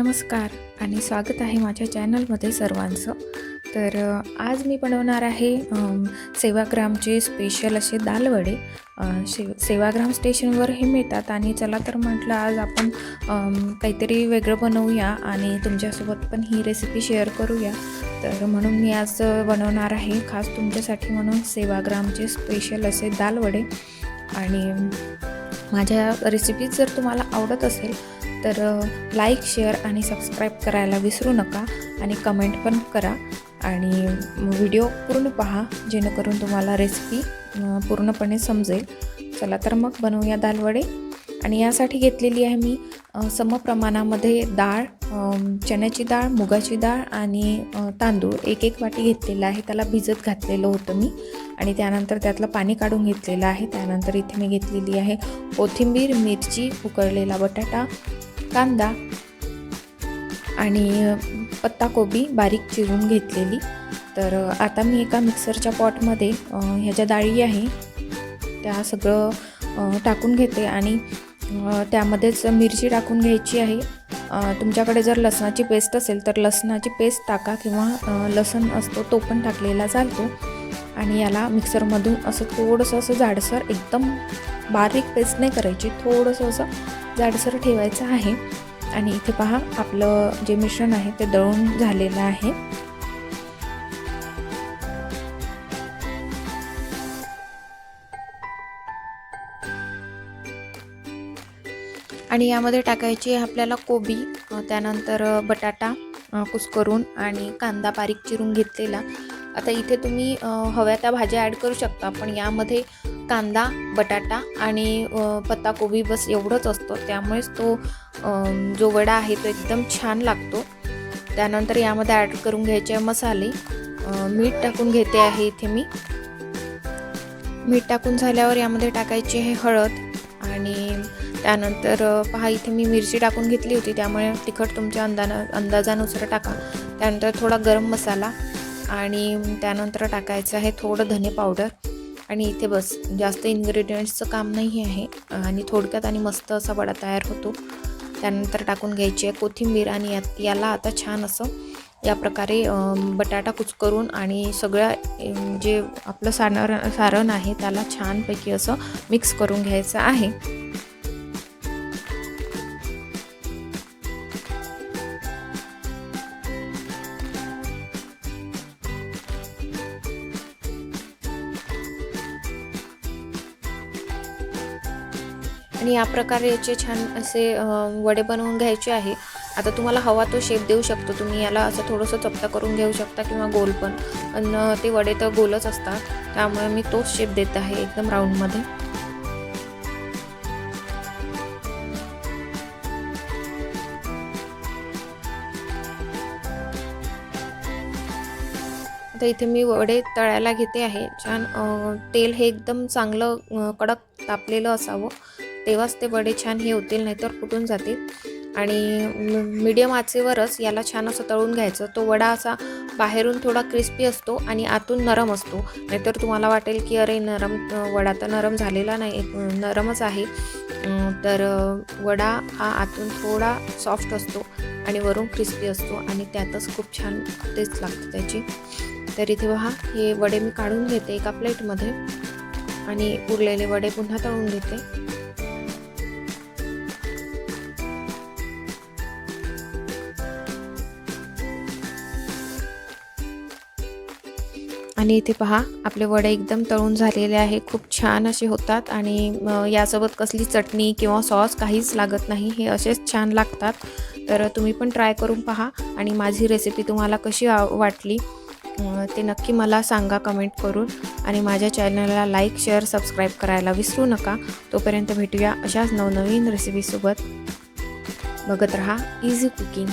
नमस्कार आणि स्वागत आहे माझ्या चॅनलमध्ये सर्वांचं. तर आज मी बनवणार आहे सेवाग्रामचे स्पेशल असे दालवडे. शे सेवाग्राम स्टेशनवर हे मिळतात आणि चला तर म्हटलं आज आपण काहीतरी वेगळं बनवूया आणि तुमच्यासोबत पण ही रेसिपी शेअर करूया. तर म्हणून मी आज बनवणार आहे खास तुमच्यासाठी म्हणून सेवाग्रामचे स्पेशल असे दालवडे. आणि माझ्या रेसिपीज जर तुम्हाला आवडत असेल तर लाईक शेअर आणि सबस्क्राईब करायला विसरू नका आणि कमेंट पण करा. आणि व्हिडिओ पूर्ण पहा जेणेकरून तुम्हाला रेसिपी पूर्णपणे समजेल. चला तर मग बनवूया दालवडे. आणि यासाठी घेतलेली आहे मी समप्रमाणामध्ये डाळ चण्याची डाळ मुगाची डाळ आणि तांदूळ. एक एक वाटी घेतलेला आहे त्याला भिजत घातलेलं होतं मी. आणि त्यानंतर त्यातलं पाणी काढून घेतलेलं आहे. त्यानंतर इथे मी घेतलेली आहे कोथिंबीर मिरची उकळलेला बटाटा कांदा आणि पत्ताकोबी बारीक चिरून घेतलेली. तर आता मी एका मिक्सरच्या पॉटमध्ये ह्या ज्या डाळी आहे त्या सगळं टाकून घेते आणि त्यामध्येच मिरची टाकून घ्यायची आहे. तुमच्याकडे जर लसणाची पेस्ट असेल तर लसणाची पेस्ट टाका किंवा लसण असतो तो पण टाकलेला चालतो. आणि याला मिक्सरमधून असं थोडंसं असं जाडसर एकदम बारीक पेस्ट नाही करायची थोडंसं असं जाडसर ठेवायचं आहे. आणि इथे पहा आपलं जे मिश्रण आहे ते दळून झालेलं आहे. आणि यामध्ये टाकायची आपल्याला कोबी त्यानंतर बटाटा कुस्करून आणि कांदा बारीक चिरून घेतलेला. आता इथे तुम्ही हव्या त्या भाज्या ॲड करू शकता पण यामध्ये कांदा बटाटा आणि पत्ताकोबी बस एवढंच असतं. त्यामुळेच तो जो वडा आहे तो एकदम छान लागतो. त्यानंतर यामध्ये ॲड करून घ्यायचे मसाले. मीठ टाकून घेते आहे इथे मी. मीठ टाकून झाल्यावर यामध्ये टाकायची आहे हळद आणि त्यानंतर पहा इथे मी मिरची टाकून घेतली होती. त्यामुळे तिखट तुमच्या अंदाना अंदाजानुसार टाका. त्यानंतर थोडा गरम मसाला आणि त्यानंतर टाकायचं आहे थोडं धने पावडर. आणि इथे बस जास्त इन्ग्रेडियंट्सचं काम नाही आहे. आणि थोडक्यात आणि मस्त असा वडा तयार होतो. त्यानंतर टाकून घ्यायची आहे कोथिंबीर आणि यात याला आता छान असं या प्रकारे बटाटा कुचकरून आणि सगळ्या जे आपलं सारण सारण आहे त्याला छानपैकी असं मिक्स करून घ्यायचं आहे. आणि या प्रकारे याचे छान असे वडे बनवून घ्यायचे आहे. आता तुम्हाला हवा तो शेप देऊ शकतो. तुम्ही याला असं थोडंसं चपटा करून घेऊ शकता किंवा गोल पण. पण ते वडे तर गोलच असतात. त्यामुळे मी तोच शेप देत आहे एकदम राऊंडमध्ये आता इथे मी वडे तळायला घेते आहे. छान तेल हे एकदम चांगलं कडक तापलेलं असावं. तेव्हाच ते वडे छान हे होतील नाहीतर फुटून जातील. आणि मीडियम आचेवरच याला छान असं तळून घ्यायचं. तो वडा असा बाहेरून थोडा क्रिस्पी असतो आणि आतून नरम असतो. नाहीतर तुम्हाला वाटेल की अरे नरम वडा तर नरम झालेला नाही नरमच आहे. तर वडा हा आतून थोडा सॉफ्ट असतो आणि वरून क्रिस्पी असतो आणि त्यातच खूप छान टेस्ट लागते त्याची. तर इथे पहा हे वडे मी काढून घेते एका प्लेटमध्ये आणि उरलेले वडे पुन्हा तळून घेते. आणि इथे पहा आपले वडे एकदम तळून झालेले आहे. खूप छान असे होतात आणि यासोबत कसली चटणी किंवा सॉस काहीच लागत नाही. हे असेच छान लागतात. तर तुम्ही पण ट्राय करून पहा आणि माझी रेसिपी तुम्हाला कशी आव- वाटली ते नक्की मला सांगा कमेंट करून. आणि माझ्या चॅनलला लाईक शेअर सबस्क्राईब करायला विसरू नका. तोपर्यंत भेटूया अशाच नवनवीन रेसिपीसोबत. बघत रहा इझी कुकिंग